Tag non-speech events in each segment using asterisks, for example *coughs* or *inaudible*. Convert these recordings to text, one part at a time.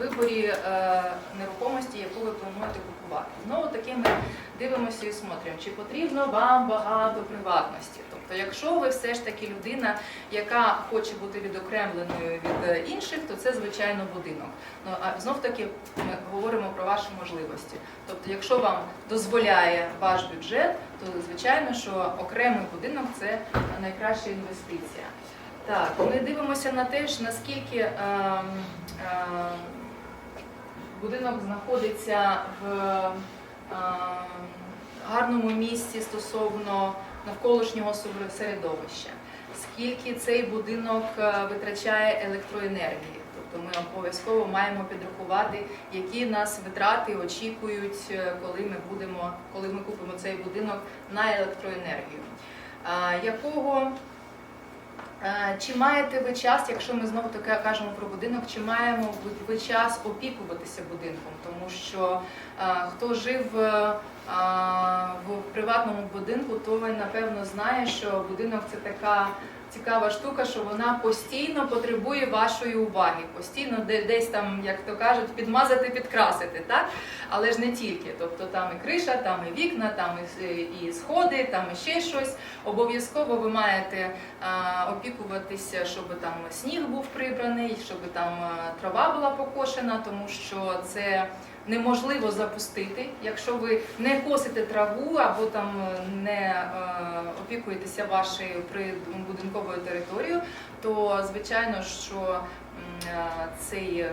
виборі е, нерухомості, яку ви плануєте купувати. Знову таки ми дивимося і смотримо, чи потрібно вам багато приватності. Тобто, якщо ви все ж таки людина, яка хоче бути відокремленою від е, інших, то це звичайно будинок. Ну а знов таки ми говоримо про ваші можливості. Тобто, якщо вам дозволяє ваш бюджет, то звичайно, що окремий будинок це найкраща інвестиція. Так, ми дивимося на те, ж, наскільки е, е, будинок знаходиться в е, гарному місці стосовно навколишнього середовища, скільки цей будинок е, витрачає електроенергії. Тобто ми обов'язково маємо підрахувати, які нас витрати очікують, е, коли ми будемо, коли ми купимо цей будинок на електроенергію. Якого Чи маєте ви час, якщо ми знову таки кажемо про будинок, чи маємо ви- ви час опікуватися будинком? Тому що е, хто жив е, в приватному будинку, той напевно знає, що будинок це така цікава штука, що вона постійно потребує вашої уваги, постійно десь там, як то кажуть, підмазати, підкрасити, так? Але ж не тільки. Тобто там і криша, там і вікна, там і, сходи, там і ще щось. Обов'язково ви маєте а, опікуватися, щоб там сніг був прибраний, щоб там трава була покошена, тому що це неможливо запустити. Якщо ви не косите траву або там е, не е, опікуєтеся вашою прибудинковою територією, то звичайно, що е, цей.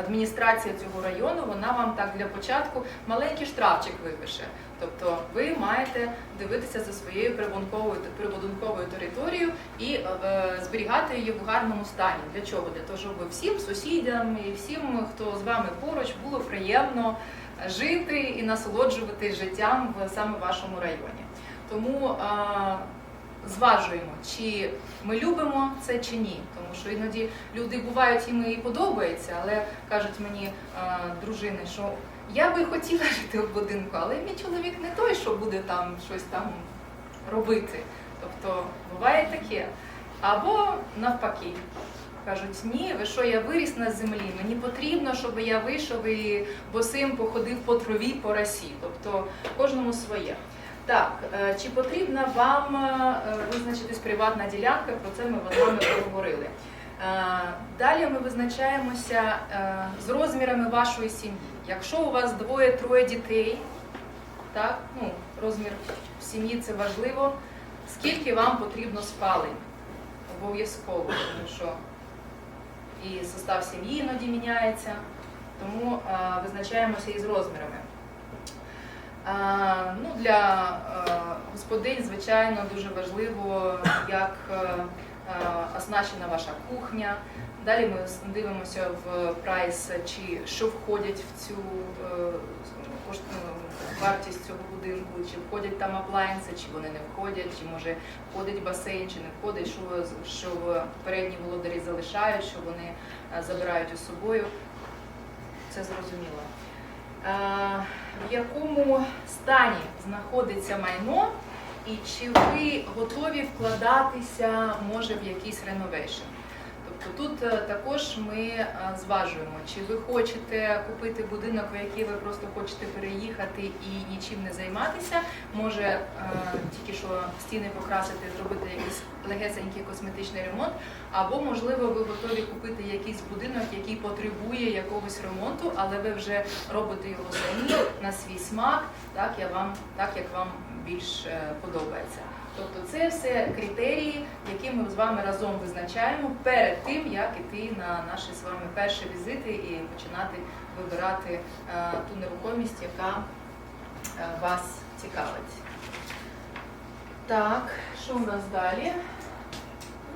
Адміністрація цього району вона вам так для початку маленький штрафчик випише. Тобто ви маєте дивитися за своєю прибудинковою прибудинковою територією і е, е, зберігати її в гарному стані. Для чого? Для того, щоб всім сусідям і всім, хто з вами поруч, було приємно жити і насолоджуватись життям в саме вашому районі. Тому е, зважуємо, чи ми любимо це чи ні. Тому що іноді люди бувають їм і подобається, але кажуть мені е, дружини, що я би хотіла жити в будинку, але мій чоловік не той, що буде там щось там робити. Тобто буває таке. Або навпаки. Кажуть, ні, ви що, я виріс на землі, мені потрібно, щоб я вийшов і босим походив по траві, по росі. Тобто кожному своє. Так, е, чи потрібна вам е, визначитись приватна ділянка? Про це ми з вами поговорили. Е, Далі ми визначаємося з розмірами вашої сім'ї. Якщо у вас двоє-троє дітей, так, ну, розмір сім'ї це важливо. Скільки вам потрібно спалень? Обов'язково, тому що і состав сім'ї іноді міняється, тому е, визначаємося із розмірами. Е, ну, для е, господинь, звичайно, дуже важливо, як е, оснащена ваша кухня. Далі ми дивимося в прайс, чи що входять в цю е, ну, вартість цього будинку, чи входять там аплайнси, чи вони не входять, чи може входить басейн, чи не входить, що, що передні володарі залишають, що вони е, забирають із собою. Це зрозуміло. Е, В якому стані знаходиться майно, і чи ви готові вкладатися, може, в якийсь реновейшн? Тобто тут е, також ми е, зважуємо, чи ви хочете купити будинок, в який ви просто хочете переїхати і нічим не займатися, може е, тільки що стіни покрасити, зробити якийсь легесенький косметичний ремонт, або можливо ви готові купити якийсь будинок, який потребує якогось ремонту, але ви вже робите його самі на свій смак, так я вам так як вам більш подобається. Тобто це все критерії, які ми з вами разом визначаємо перед тим, як іти на наші з вами перші візити і починати вибирати е, ту нерухомість, яка е, вас цікавить. Так, що у нас далі?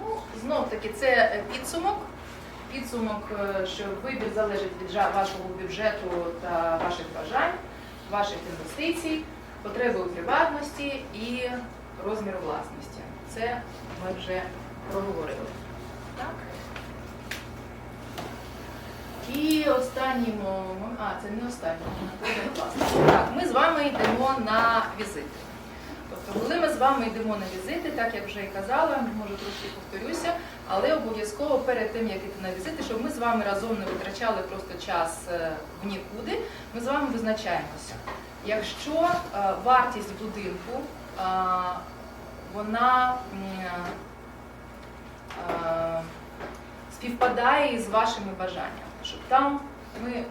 Ну, знов таки, це підсумок. Підсумок, е, що вибір залежить від вашого бюджету та ваших бажань, ваших інвестицій, потреби у приватності і розміру власності. Це ми вже проговорили. Так? І останній момент, а це не останній момент. Так, ми з вами йдемо на візити. Тобто, коли ми з вами йдемо на візити, так як вже і казала, може трошки повторюся, але обов'язково перед тим, як іти на візити, щоб ми з вами разом не витрачали просто час е, в нікуди, ми з вами визначаємося. Якщо е, вартість будинку вона е, співпадає із вашими бажаннями, щоб там ми е,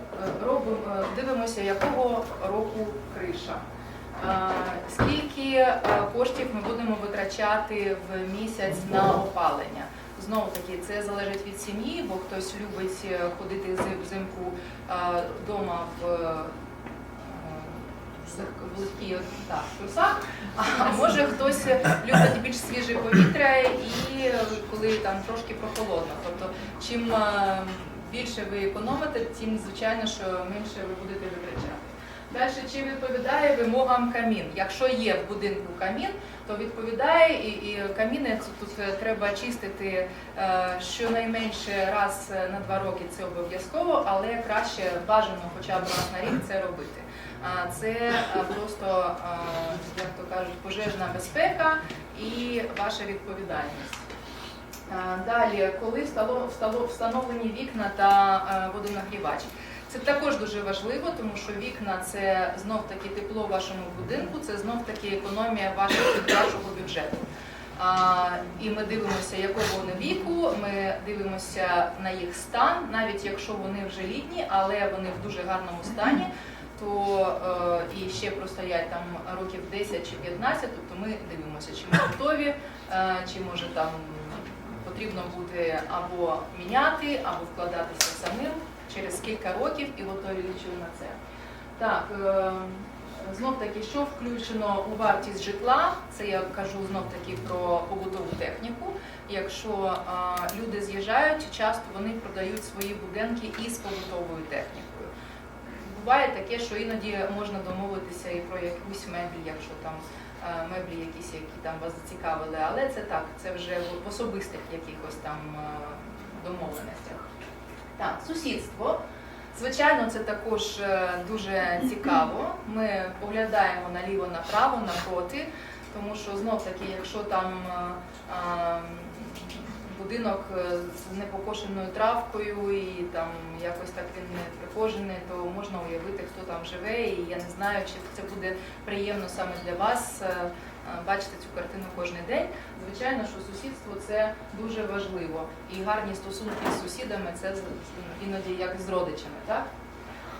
робимо, е, дивимося, якого року криша. Скільки коштів ми будемо витрачати в місяць на опалення? Знову таки, це залежить від сім'ї, бо хтось любить ходити взимку вдома в, е, в так, а може хтось любить більш свіже повітря і коли там трошки прохолодно. Тобто, чим е, більше ви економите, тим звичайно, що менше ви будете витрачати. Далі, чи відповідає вимогам камін? Якщо є в будинку камін, то відповідає і, і каміни тут е, треба чистити е, щонайменше раз на два роки. Це обов'язково, але краще бажано хоча б раз на рік це робити. Це е, просто, е, як то кажуть, пожежна безпека і ваша відповідальність. Е, Далі, коли встановлені вікна та водонагрівач. Це також дуже важливо, тому що вікна це знов таки тепло в вашому будинку, це знов таки економія вашого, бюджету. І ми дивимося, якого вони віку, ми дивимося на їх стан, навіть якщо вони вже літні, але вони в дуже гарному стані, то е, і ще простоять там років 10 чи 15, тобто ми дивимося, чи ми готові, е, чи може там потрібно буде або міняти, або вкладатися самим через кілька років і готові на це. Так, е, знов таки, що включено у вартість житла, це я кажу знов таки про побутову техніку. Якщо люди з'їжджають, часто вони продають свої будинки із побутовою технікою. Буває таке, що іноді можна домовитися і про якусь меблі, якщо там е, меблі якісь, які там вас зацікавили, але це так, це вже в особистих якихось там е, домовленостях. Так, сусідство. Звичайно, це також е, дуже цікаво. Ми поглядаємо наліво направо, напроти, тому що знов таки, якщо там будинок е, з непокошеною травкою і там якось так він не прихожений, то можна уявити, хто там живе, і я не знаю, чи це буде приємно саме для вас е, е, бачити цю картину кожен день. Звичайно, що сусідство це дуже важливо. І гарні стосунки з сусідами це іноді як з родичами, так?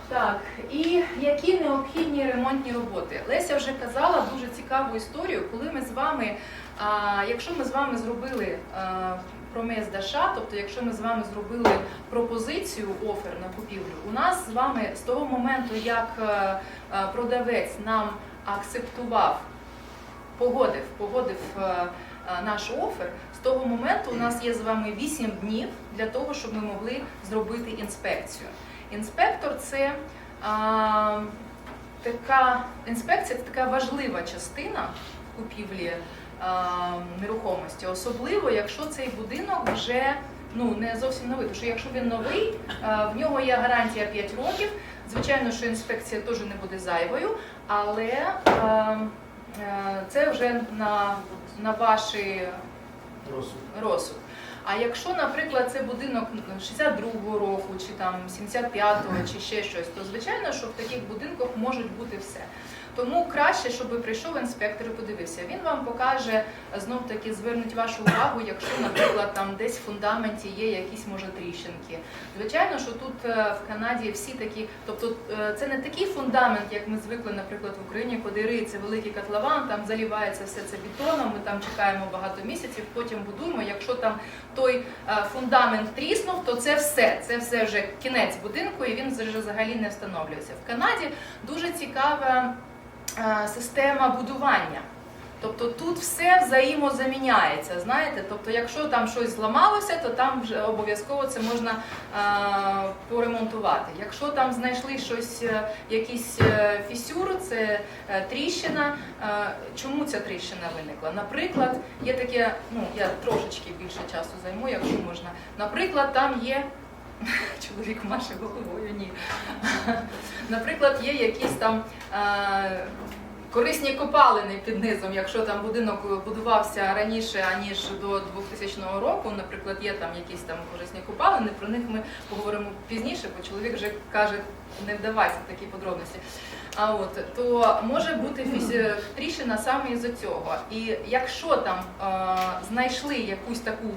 Так, і які необхідні ремонтні роботи? Леся вже казала дуже цікаву історію, коли ми з вами, а, якщо ми з вами зробили а, промес Даша, тобто якщо ми з вами зробили пропозицію офер на купівлю, у нас з вами з того моменту, як е, е, продавець нам акцептував, погодив, погодив е, наш офер, з того моменту у нас є з вами 8 днів для того, щоб ми могли зробити інспекцію. Інспектор це а, така інспекція це така важлива частина купівлі нерухомості, особливо якщо цей будинок вже ну не зовсім новий. Тому що якщо він новий, в нього є гарантія 5 років. Звичайно, що інспекція теж не буде зайвою, але е, це вже на, на ваші розсуд. А якщо, наприклад, це будинок 62-го року, чи там 75-го, чи ще щось, то звичайно, що в таких будинках можуть бути все. Тому краще, щоб прийшов інспектор і подивився. Він вам покаже знов таки звернуть вашу увагу, якщо, наприклад, там десь в фундаменті є якісь може тріщинки. Звичайно, що тут е, в Канаді всі такі, тобто е, це не такий фундамент, як ми звикли, наприклад, в Україні, куди риється великий котлован, там заливається все це бетоном. Ми там чекаємо багато місяців, потім будуємо. Якщо там той е, фундамент тріснув, то це все. Це все вже кінець будинку, і він вже взагалі не встановлюється. В Канаді дуже цікава система будування. Тобто тут все взаємозаміняється, знаєте. Тобто, якщо там щось зламалося, то там вже обов'язково це можна е, поремонтувати. Якщо там знайшли щось, е, якийсь е, це е, тріщина. Е, чому ця тріщина виникла? Наприклад, є таке, ну я трошечки більше часу займу, якщо можна. Наприклад, там є. *laughs* Чоловік маше головою, ні. Наприклад, є якісь там е, корисні копалини під низом, якщо там будинок будувався раніше аніж до 2000 року, наприклад, є там якісь там корисні копалини, про них ми поговоримо пізніше, бо чоловік вже каже, не вдавайся в такі подробності. А от то може бути тріщина саме із-за цього. І якщо там е, знайшли якусь таку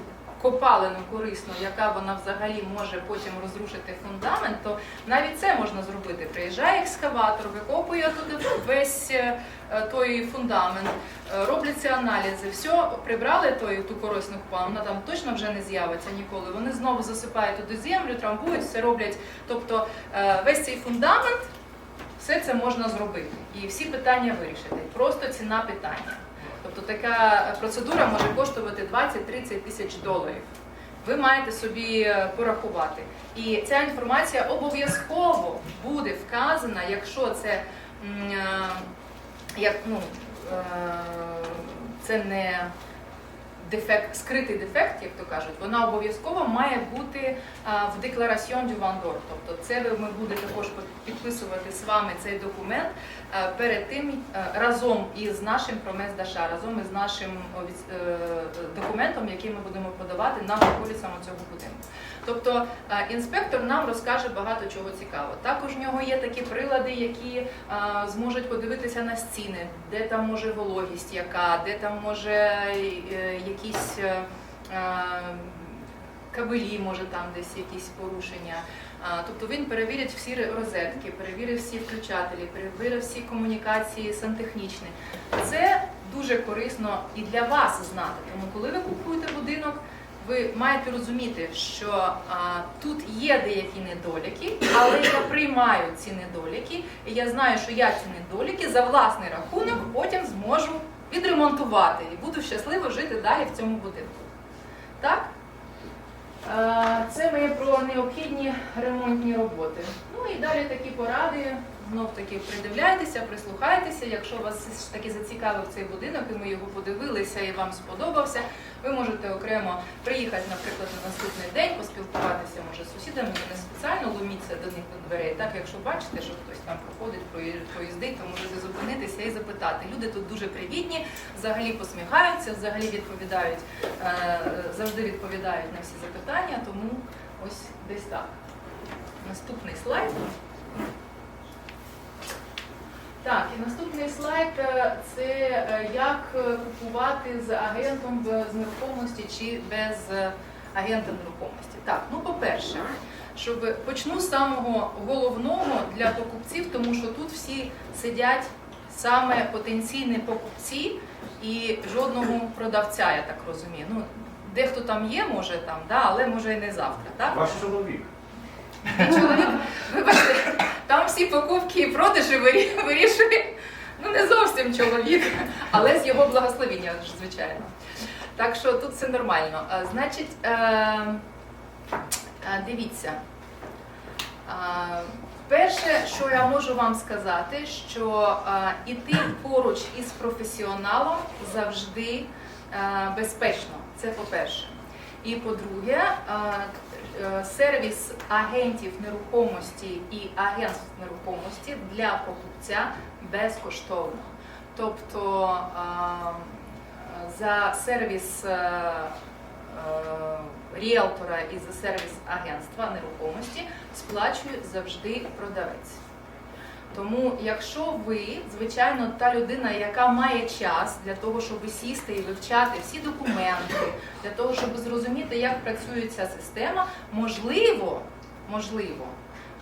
копалину корисну, яка вона взагалі може потім розрушити фундамент, то навіть це можна зробити. Приїжджає екскаватор, викопує туди весь е, той фундамент, е, робляться аналізи, все прибрали тою ту корисну копалину, вона там точно вже не з'явиться ніколи. Вони знову засипають туди землю, трамбують, все роблять. Тобто е, весь цей фундамент. Все це можна зробити і всі питання вирішити. Просто ціна питання. Тобто така процедура може коштувати 20-30 тисяч доларів. Ви маєте собі е, порахувати. І ця інформація обов'язково буде вказана, якщо це е, як, ну, е, це не дефект, скритий дефект, як то кажуть, вона обов'язково має бути в деклараціон vendeur. Тобто це ми будете також підписувати з вами цей документ перед тим разом із нашим промес Даша, разом із нашим е, документом, який ми будемо подавати на околицям цього будинку. Тобто інспектор нам розкаже багато чого цікавого. Також в нього є такі прилади, які зможуть подивитися на стіни, де там може вологість, яка, де там може е, якісь е, е, кабелі, може там десь якісь порушення. Тобто він перевірить всі розетки, перевірить всі включателі, перевірить всі комунікації сантехнічні. Це дуже корисно і для вас знати. Тому коли ви купуєте будинок, ви маєте розуміти, що а, тут є деякі недоліки, але я приймаю ці недоліки, і я знаю, що я ці недоліки за власний рахунок потім зможу відремонтувати і буду щасливо жити далі в цьому будинку. Так? Е, Це ми про необхідні ремонтні роботи. Ну і далі такі поради. Знов таки придивляйтеся, прислухайтеся. Якщо вас таки зацікавив цей будинок, і ми його подивилися і вам сподобався, ви можете окремо приїхати, наприклад, на наступний день, поспілкуватися може з сусідами, не спеціально ломіться до них до дверей. Так, якщо бачите, що хтось там проходить, проїздить, то можете зупинитися і запитати. Люди тут дуже привітні, взагалі посміхаються, взагалі відповідають, е, завжди відповідають на всі запитання, тому ось десь так. Наступний слайд. Так, і наступний слайд е, це е, як е, купувати з агентом з нерухомості чи без агента нерухомості. Так, ну по-перше, щоб почну з самого головного для покупців, тому що тут всі сидять саме потенційні покупці і жодного продавця, я так розумію. Ну, дехто там є, може там, да, але може і не завтра. Так? Ваш чоловік. Вибачте, там всі покупки і продажі вирішує, ну не зовсім чоловік, але з його благословіння, звичайно. Так що тут все нормально. Значить, е, е, дивіться. Перше, що я можу вам сказати, що іти поруч із професіоналом завжди е, безпечно. Це по-перше. І по-друге, сервіс агентів нерухомості і агентств нерухомості для покупця безкоштовно. Тобто е, за сервіс е, е, ріелтора і за сервіс агентства нерухомості сплачує завжди продавець. Тому, якщо ви, звичайно, та людина, яка має час для того, щоб сісти і вивчати всі документи, для того, щоб зрозуміти, як працює ця система, можливо, можливо,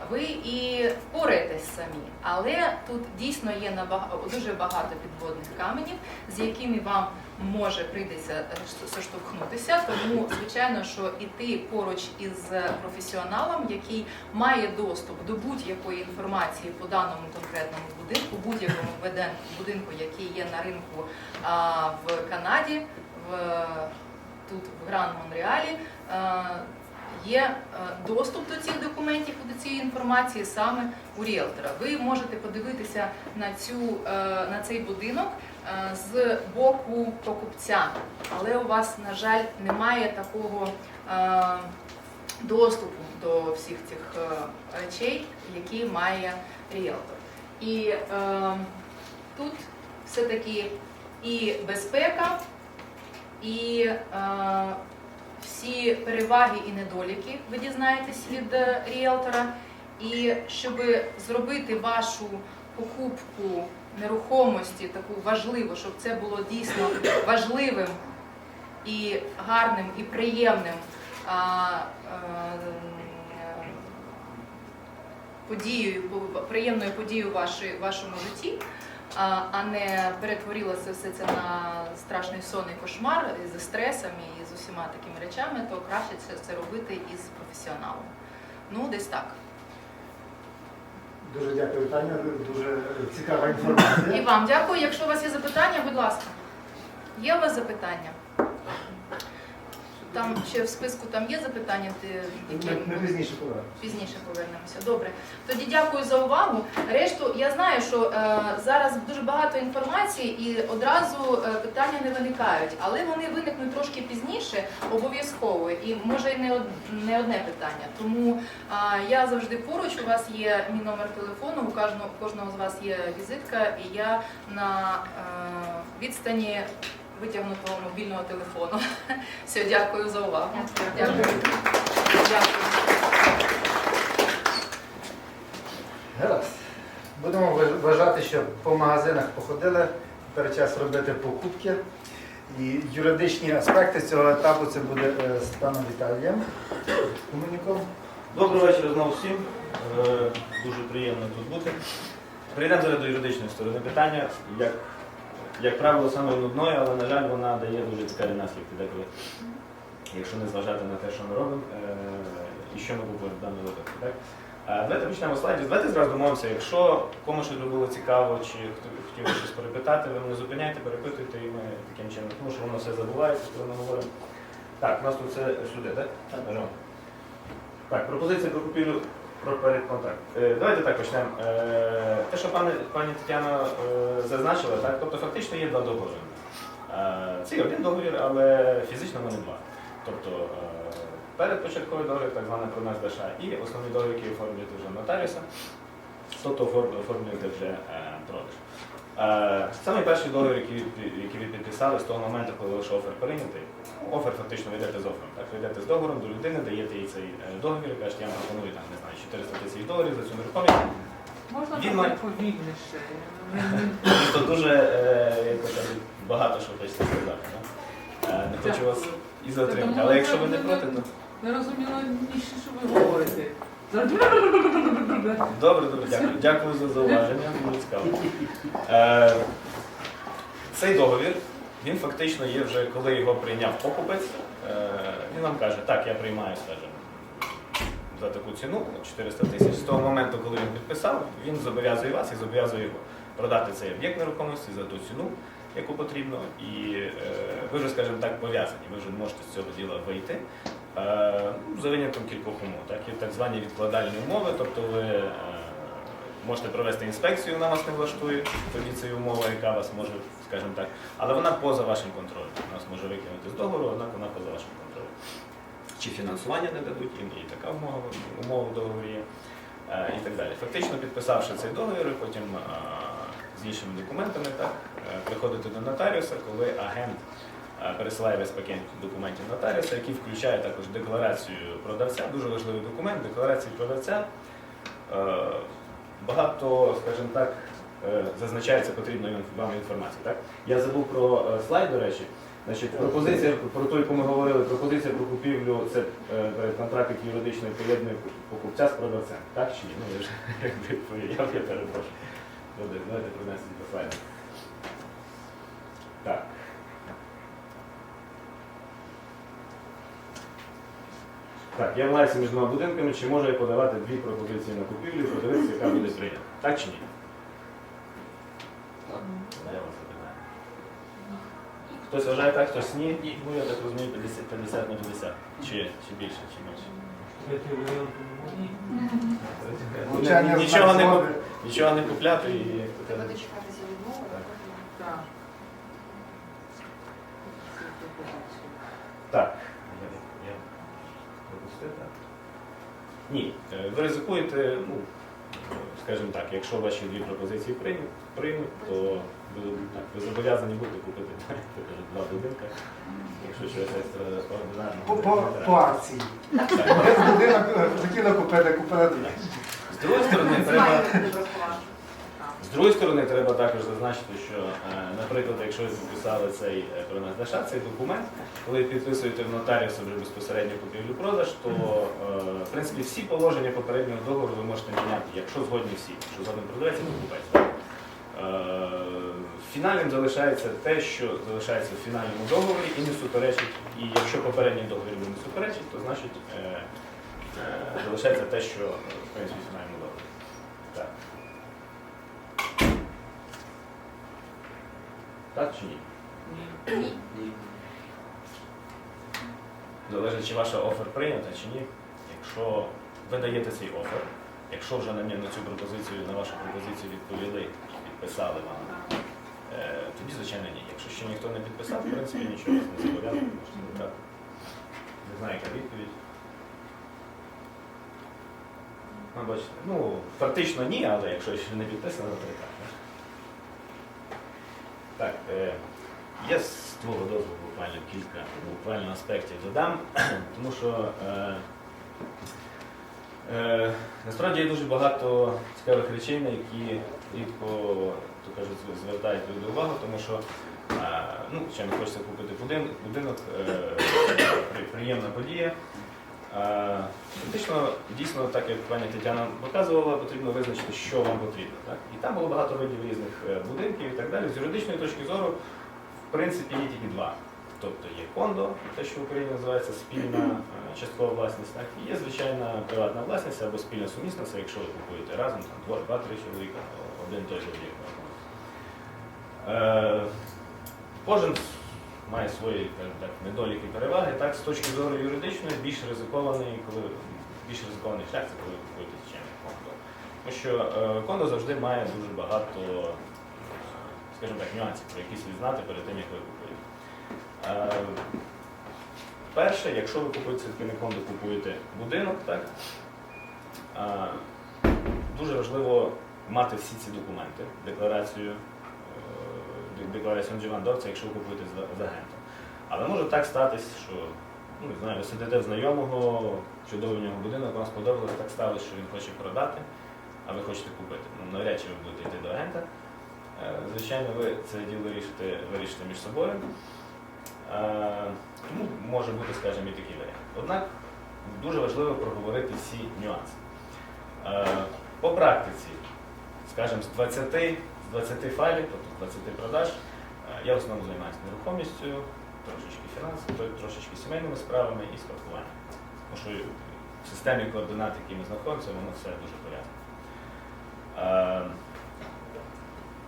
ви і впораєтесь самі. Але тут дійсно є набага- дуже багато підводних каменів, з якими вам може прийдеться соштовхнутися. Тому, звичайно, що іти поруч із професіоналом, який має доступ до будь-якої інформації по даному конкретному будинку, будь-якому будинку, який є на ринку в Канаді, в тут в Гран Монреалі. Є е, доступ до цих документів до цієї інформації саме у ріелтора. Ви можете подивитися на цю е, на цей будинок е, з боку покупця, але у вас, на жаль, немає такого доступу до всіх цих речей, які має ріелтор. І тут все-таки і безпека, і всі переваги і недоліки ви дізнаєтесь від е, ріелтора. І щоб зробити вашу покупку нерухомості таку важливу, щоб це було дійсно важливим і гарним і приємним а, е, подією, приємною подією в вашому житті, а, не перетворилося все це на страшний сон і кошмар зі стресом і з усіма такими речами, то краще це, це робити із професіоналом. Ну, десь так. Дуже дякую, Таня. Дуже цікава інформація. І вам дякую. Якщо у вас є запитання, будь ласка. Є у вас запитання? Там ще в списку там є запитання, ти- які Ми, пізніше повернемося. Пізніше повернемося. Добре. Тоді дякую за увагу. Решту я знаю, що е, зараз дуже багато інформації і одразу е, питання не виникають, але вони виникнуть трошки пізніше, обов'язково. І може і не, од, не одне питання. Тому е, я завжди поруч. У вас є мій номер телефону, у кожного, у кожного з вас є візитка, і я на е, відстані витягнутого мобільного телефону. *laughs* Все, дякую за увагу. Дякую. Дякую. Гаразд. Будемо вважати, що по магазинах походили, тепер час робити покупки. І юридичні аспекти цього етапу це буде е, з паном Віталієм Комуніком. Доброго вечора знову всім. Е, Дуже приємно тут бути. Прийдемо зараз до юридичної сторони питання. Як, як правило, саме нудною, але, на жаль, вона дає дуже цікаві наслідки деколи. Якщо не зважати на те, що ми робимо е, і що ми купуємо в даному випадку. Так? Давайте почнемо слайдів. Давайте зразу домовимося, якщо комусь щось було цікаво, чи хто хотів щось перепитати, ви мене зупиняйте, перепитуйте, і ми таким чином, тому що воно все забувається, коли ми говоримо. Так, у нас тут це сюди, так? Нажмемо. Так, пропозиція про купівлю про передконтракт. Е, давайте так почнемо. Е, те, що пані, пані Тетяна е, зазначила, так, тобто фактично є два договори. Це є один договір, але фізично вони два. Тобто передпочатковий договір, так званий про нас ДШ, і основний договір, який оформлюєте вже нотаріуса, тобто оформ- оформлюєте вже продаж. Саме перший договір, який, ви- підписали з того моменту, коли ваш офер прийнятий, офер фактично ви йдете з офером. Так, ви йдете з договором до людини, даєте їй цей е, договір і кажете, я вам пропоную там, не знаю, 400 тисяч доларів за цю нерухомість. Можна Він має- повільніше. Тобто дуже е, як то кажуть, багато що хочете сказати. Да? Е, Не хочу вас і затримати. Але якщо ви не проти, то Не розуміло ніше, що ви говорите. Добре, добре, дякую. Дякую за зауваження, дуже цікаво. Е, Цей договір, він фактично є вже, коли його прийняв покупець, е, він нам каже, так, я приймаю, скажімо, за таку ціну 400 тисяч. З того моменту, коли він підписав, він зобов'язує вас і зобов'язує його продати цей об'єкт нерухомості за ту ціну, яку потрібно. І е, ви вже, скажімо так, пов'язані, ви вже можете з цього діла вийти. Е, ну, за винятком кількох умов. Так, є так звані відкладальні умови, тобто ви е, можете провести інспекцію, вона вас не влаштує, тоді це умова, яка вас може, скажімо так, але вона поза вашим контролем. Нас може викинути з договору, однак вона поза вашим контролем. Чи фінансування не дадуть, і і така умова, умова в договорі є, е, і так далі. Фактично підписавши цей договір, потім з іншими документами, так, приходите до нотаріуса, коли агент пересилає весь пакет документів нотаріуса, який включає також декларацію продавця, дуже важливий документ, декларацію продавця. Е, Багато, скажімо так, е, зазначається потрібної вам інформації. Так? Я забув про е, слайд, до речі. Значить, пропозиція про ту, яку ми говорили, пропозиція про купівлю це е, контракт, який юридично поєднує покупця з продавцем. Так чи ні? Ну, я *laughs* вже відповів, я, перепрошую. Добре, давайте принести по слайду. Так. Так, я владаюся між двома будинками, чи можу я подавати дві пропозиції на купівлю, подивитися, яка буде прийнята. Так чи ні? Я вас запитаю. Хтось вважає так, хтось ні. Ну, я так розумію, 50, 50 на 50. Чи, чи більше, чи менше. Нічого не, куп- нічого не купляти і як то кажуть, дочекатися відмови. Так. Так. Так. Я, пропустив, так? Ні. Е, Ви ризикуєте, ну, скажімо так, якщо ваші дві пропозиції приймуть, приймуть то ви, так, ви зобов'язані будете купити так два будинки. Якщо щось. По, по, акції. Так. Ми будинок е, хотіли купити, кооператив. дві. З другої сторони, треба. З другої сторони, треба також зазначити, що, е, наприклад, якщо ви підписали цей е, про ДШ, цей документ, коли підписуєте в нотаріуса вже безпосередньо купівлю-продаж, то е, в принципі всі положення попереднього договору ви можете міняти, якщо згодні всі, що згоден продавець і покупець. Фінальним залишається те, що залишається в фінальному договорі і не суперечить. І якщо попередній договір не суперечить, то значить залишається те, що в принципі в фінальному договорі. Так. Так чи ні? Ні. Залежить, чи ваша офер прийнята чи ні. Якщо ви даєте цей офер, якщо вже на, на цю пропозицію, на вашу пропозицію відповіли, підписали вам, е, тоді, звичайно, ні. Якщо ще ніхто не підписав, в принципі, нічого вас не зобов'язує, можете забрати. Не знаю, яка відповідь. Ну, бачите, ну, фактично ні, але якщо ще не підписано, то і так. Так, е, я з твого дозволу буквально кілька буквально аспектів додам, *clears throat* тому що е, е, насправді є дуже багато цікавих речей, на які рідко, то кажуть, звертають люди увагу, тому що е, ну, звичайно, хочеться купити будинок, будинок е, *clears throat* приємна подія. Е, Фактично, дійсно, так як пані Тетяна показувала, потрібно визначити, що вам потрібно. Так? І там було багато видів різних е, будинків і так далі. З юридичної точки зору, в принципі, є тільки два. Тобто є кондо, те, що в Україні називається спільна е, часткова власність, так? і є звичайна приватна власність або спільна сумісна, це якщо ви купуєте разом, там, два- два-три чоловіка, один той об'єкт. Кожен має свої так, недоліки переваги. Так, з точки зору юридичної, більш ризикований, коли більш ризикований шлях, це коли купуєте звичайне кондо. Тому що е, кондо завжди має дуже багато, скажімо так, нюансів, про які слід знати перед тим, як ви купуєте. Е, Перше, якщо ви купуєте кондо, купуєте будинок, так, е, дуже важливо мати всі ці документи, декларацію декларацію дживандовця, якщо ви купуєте з, агентом. Але може так статись, що ну, не знаю, ви сидите в знайомого, чудовий нього будинок, вам сподобалося, так сталося, що він хоче продати, а ви хочете купити. Ну, навряд чи ви будете йти до агента. Е, Звичайно, ви це діло вирішите, вирішите між собою. Е, Тому може бути, скажімо, і такий варіант. Однак дуже важливо проговорити всі нюанси. Е, По практиці, скажімо, з 20, з 20 файлів, тобто 20 продаж, е, я в основному займаюся нерухомістю, трошечки фінансами, трошечки сімейними справами і спадкуванням. Тому що в системі координат, які ми знаходимося, воно все дуже порядно. Е,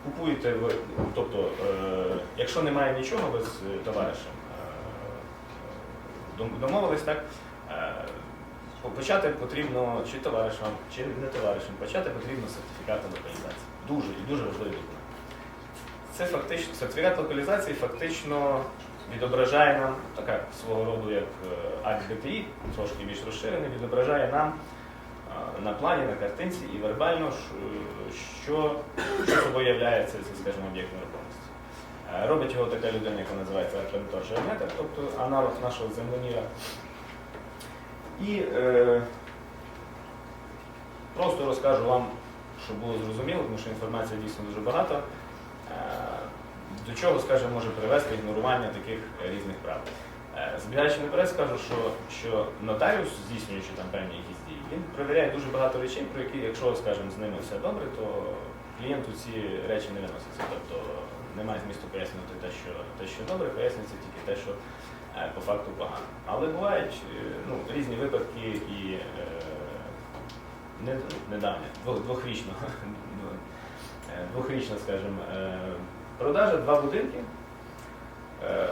Купуєте ви, тобто, е, якщо немає нічого, ви з товаришем домовились, так? Почати потрібно чи товаришам, чи не товаришам, почати потрібно сертифікат локалізації. Дуже і дуже важливий документ. Це фактично сертифікат локалізації фактично відображає нам, така свого роду як е, акт трошки більш розширений, відображає нам е, на плані, на картинці і вербально, що, що собою являється це, скажімо, об'єкт нерухомості. Е, Робить його така людина, яка називається архітектор геометр, тобто аналог нашого землеміра. І е, просто розкажу вам, щоб було зрозуміло, тому що інформації дійсно дуже багато. До чого, скажімо, може привести ігнорування таких е, різних прав. Е, Збігаючи наперед, скажу, що, що нотаріус, здійснюючи там певні якісь дії, він перевіряє дуже багато речей, про які, якщо, скажімо, з ними все добре, то клієнту ці речі не виносяться. Тобто немає змісту пояснювати те, що, те, що добре, пояснюється тільки те, що е, по факту погано. Але бувають ну, різні випадки і не, недавня, двох- двохрічно, двохрічна, скажімо, е, продажа, два будинки. Е,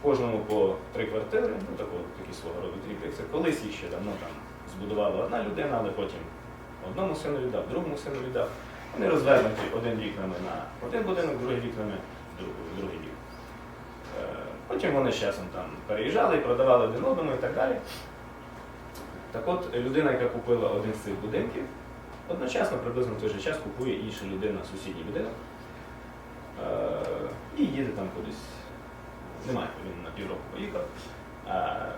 В кожному по три квартири, ну такого, такі свого роду тріплекси. Колись їх ще давно там збудувала одна людина, але потім одному сину віддав, другому сину віддав. Вони розвернуті один вікнами на один будинок, другий вікнами в другий, в другий бік. Е, Потім вони з часом там переїжджали і продавали один одному і так далі. Так от людина, яка купила один з цих будинків, одночасно, приблизно в той же час купує інша людина сусідній будинок е, і їде там кудись. Немає, він на півроку поїхав. Е,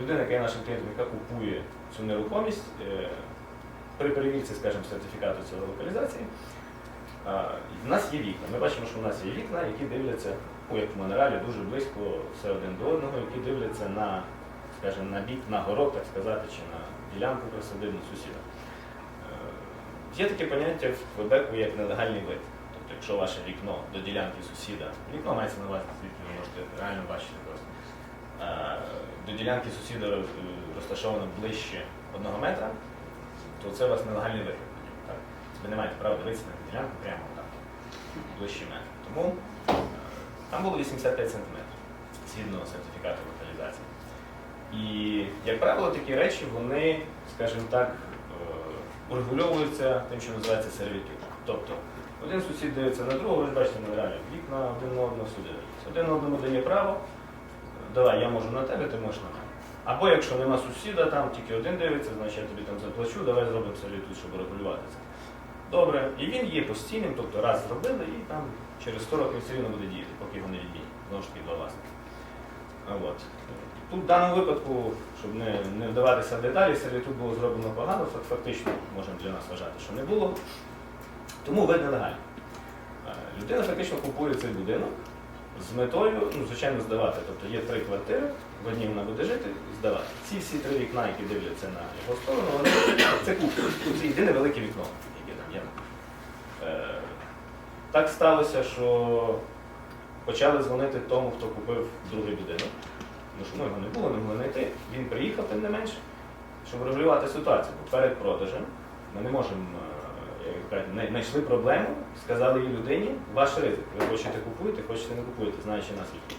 людина, яка є нашим клієнтом, яка купує цю нерухомість, е, при перевірці, скажімо, сертифікату цієї локалізації, в нас є вікна. Ми бачимо, що в нас є вікна, які дивляться, ну, як в Монреалі, дуже близько все один до одного, які дивляться на, скажімо, на бік, на город, так сказати, чи на ділянку присадибну сусіда. Є таке поняття в Квебеку як нелегальний вид. Тобто, якщо ваше вікно до ділянки сусіда, вікно мається на увазі, звідки ви можете реально бачити просто. Е, До ділянки сусіда розташовано ближче одного метра, то це у вас нелегальний вихід. Так? Ви не маєте права дивитися на ділянку прямо так, ближче метр. Тому е, там було 85 см згідно сертифікату локалізації. І, як правило, такі речі, вони, скажімо так, урегульовуються тим, що називається сервітут. Тобто один сусід дивиться на другого, ви бачите на реалі, вікна один на одного сюди дивляться. Один одному дає право, давай, я можу на тебе, ти можеш на мене. Або якщо нема сусіда, там тільки один дивиться, значить я тобі там заплачу, давай зробимо сервітут, щоб регулювати це. Добре, і він є постійним, тобто раз зробили, і там через 100 років все рівно буде діяти, поки його не відмінять. Знову ж таки, два власника. Тут в даному випадку, щоб не, не вдаватися в деталі, сервітут було зроблено погано, фактично можемо для нас вважати, що не було. Тому вид нелегальний. Е, Людина фактично купує цей будинок з метою, ну, звичайно, здавати. Тобто є три квартири, в одній вона буде жити і здавати. Ці всі три вікна, які дивляться на його сторону, вони *coughs* це кухня. Це єдине велике вікно, яке там є. Е, Так сталося, що почали дзвонити тому, хто купив другий будинок. Тому що ну, його не було, не могли знайти. Він приїхав, тим не менше, щоб регулювати ситуацію. Бо перед продажем ми не можемо, е, як знайшли проблему, сказали їй людині, ваш ризик. Ви хочете купуєте, хочете не купуєте, знаючи наслідки.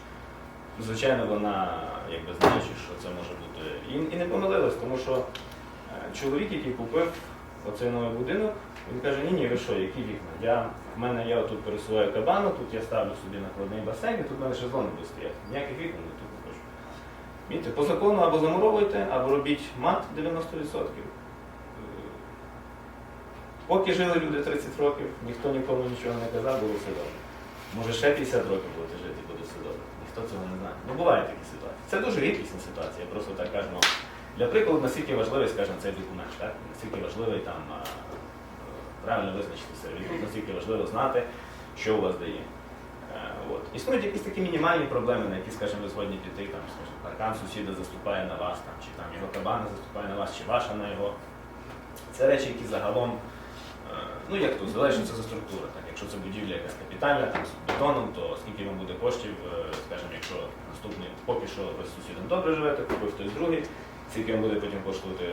Звичайно, вона, якби знаючи, що це може бути. І, і не помилилась, тому що е, чоловік, який купив оцей новий будинок, він каже, ні, ні, ви що, які вікна? Я, в мене я тут пересуваю кабану, тут я ставлю собі накладний басейн, і тут в мене шезлонги буде стояти. Ніяких вікон не Бачите, по закону або замуровуйте, або робіть мат 90%. Е, Поки жили люди 30 років, ніхто нікому нічого не казав, було все добре. Може ще 50 років будете жити, буде все добре. Ніхто цього не знає. Ну бувають такі ситуації. Це дуже рідкісна ситуація, я просто так кажу. Для прикладу, наскільки важливий, скажімо, цей документ, так? наскільки важливий там правильно визначити сервітут, наскільки важливо знати, що у вас дає. От. Існують якісь такі мінімальні проблеми, на які, скажімо, ви згодні піти, там, скажімо, паркан сусіда заступає на вас, там, чи там його кабана заступає на вас, чи ваша на його. Це речі, які загалом, е, ну як тут, залежить це за структура. Так, якщо це будівля якась капітальна, там, з бетоном, то скільки вам буде коштів, е, скажімо, якщо наступний, поки що ви з сусідом добре живете, купив хтось другий, скільки вам буде потім коштувати,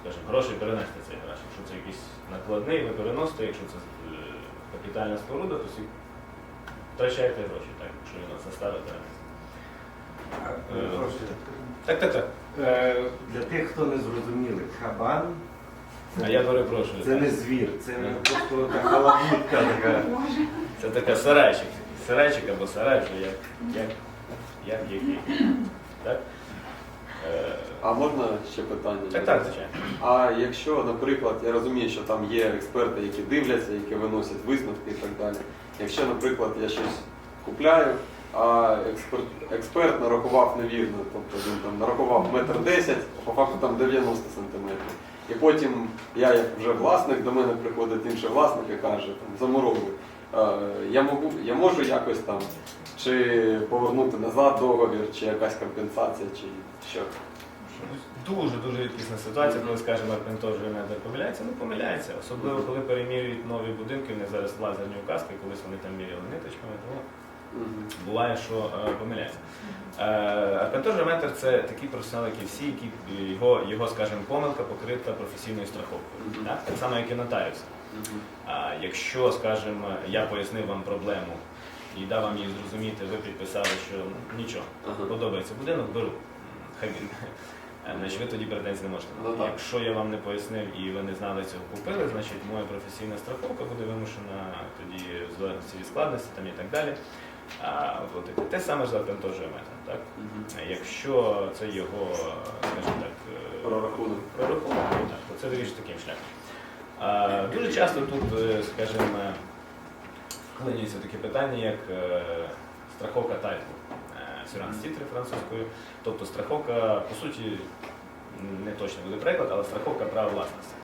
скажімо, грошей перенести цей гараж. Якщо це якийсь накладний, ви переносите, якщо це е, капітальна споруда, то втрачаєте гроші, так, якщо він вас заставить перенести. Перепрошую. Так, так, так. Е, Для тих, хто не зрозуміли, кабан А я перепрошую. це не звір, це просто така лабутка така. Це така сарайчик. Сарайчик або сарай, вже як, як, як який. Так? Е, А можна ще питання? так, так, звичайно. А якщо, наприклад, я розумію, що там є експерти, які дивляться, які виносять висновки і так далі. Якщо, наприклад, я щось купляю, а експерт, експерт нарахував невірно, тобто він там нарахував метр десять, а по факту там 90 сантиметрів. І потім я, як вже власник, до мене приходить інший власник і каже, там, замуровую. Е, Я, можу, я можу якось там чи повернути назад договір, чи якась компенсація, чи що. Дуже дуже рідкісна ситуація, коли скажемо, арпентор метр помиляється, ну помиляється. Особливо коли перемірюють нові будинки, них зараз лазерні указки, колись вони там міряли ниточками, тому буває, що е, помиляється. Е, метр це такі професіонали, як і всі, які його, його, скажімо, помилка покрита професійною страховкою. Мгм. Так? так само, як і нотаріус. Мгм. А якщо, скажімо, я пояснив вам проблему і дав вам її зрозуміти, ви підписали, що ну, нічого, Ага. подобається будинок, беру. Хай він. Е, Значить, ви тоді претензій не можете. Ну, так. Якщо я вам не пояснив і ви не знали цього купили, значить моя професійна страховка буде вимушена тоді в залежності від складності там, і так далі. А, оплатити. Те саме ж за метром, так? Е, Якщо це його, скажімо так, е, Прорахунок. прорахунок, ну, так, то це вирішить таким шляхом. Е, Дуже часто тут, скажімо, вклинюється таке питання, як страховка тайтлу. Сюранс тітри французькою. Тобто страховка, по суті, не точно буде приклад, але страховка права власності.